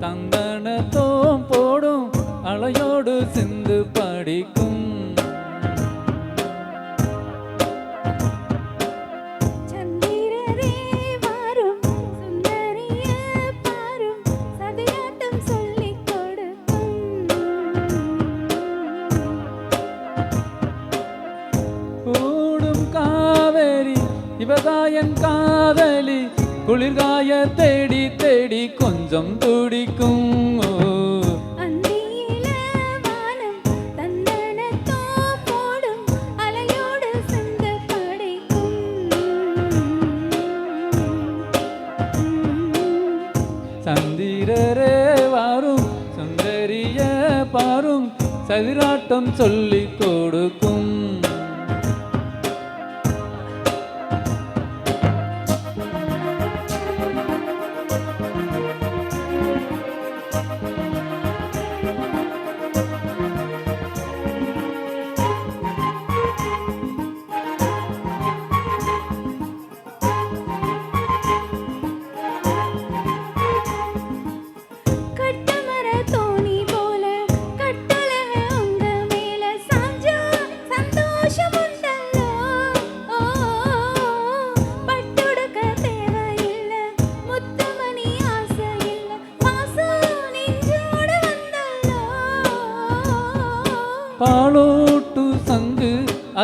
தந்தனத்தோம் போடும் அலையோடு சிந்து படிக்கும். இவதாயன் காதலி குளிர்காய தேடி தேடி கொஞ்சம் துடிக்கும். சந்திரரே வாரும் சுந்தரிய பாரும் சதிராட்டம் சொல்லிக்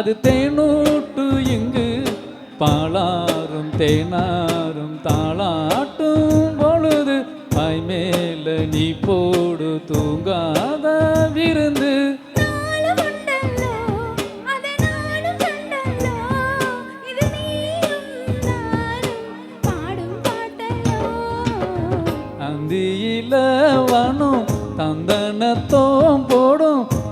அது தேனூட்டு இங்கு பாலாரும் தேனாரும் தாளாட்டும் பொழுது பாய் மேல நீ போடு தூங்காத விருந்து. அந்தியில வனம் தந்தனத்தோம் போடும்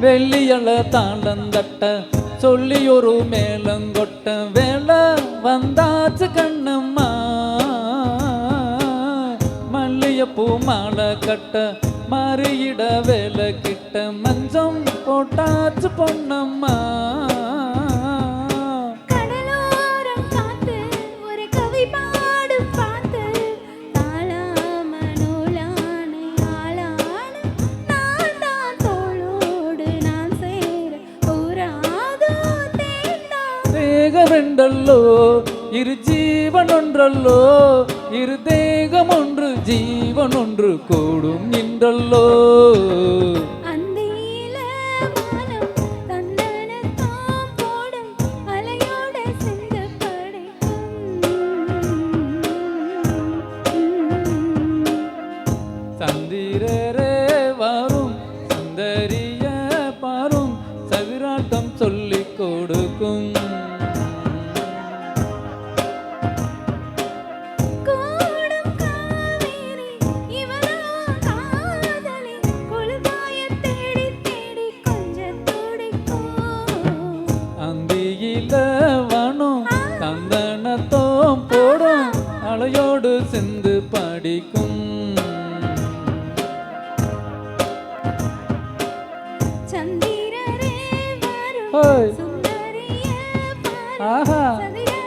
வெள்ளியல தாண்டந்தட்ட சொல்லி ஒரு மேலங்கொட்ட வேலை வந்தாச்சு கண்ணம்மா. மல்லியப்பூ மாலை கட்ட மாறியிட வேலை கிட்ட மஞ்சம் போட்டாச்சு பொண்ணம்மா நின்றல்லோ? அந்தியில வானம் தந்தனத்தாம் போடும் அலையோட சிந்து படைக்கும் சந்திரரே வரும் சுந்தரிய பாரும் சவிராட்டம் சொல்லிக் கொடுக்கும். படிக்கும் சந்திரரே வரும் ஓய். சுந்தரிய பாரும் ஆஹா சதிராட்டம்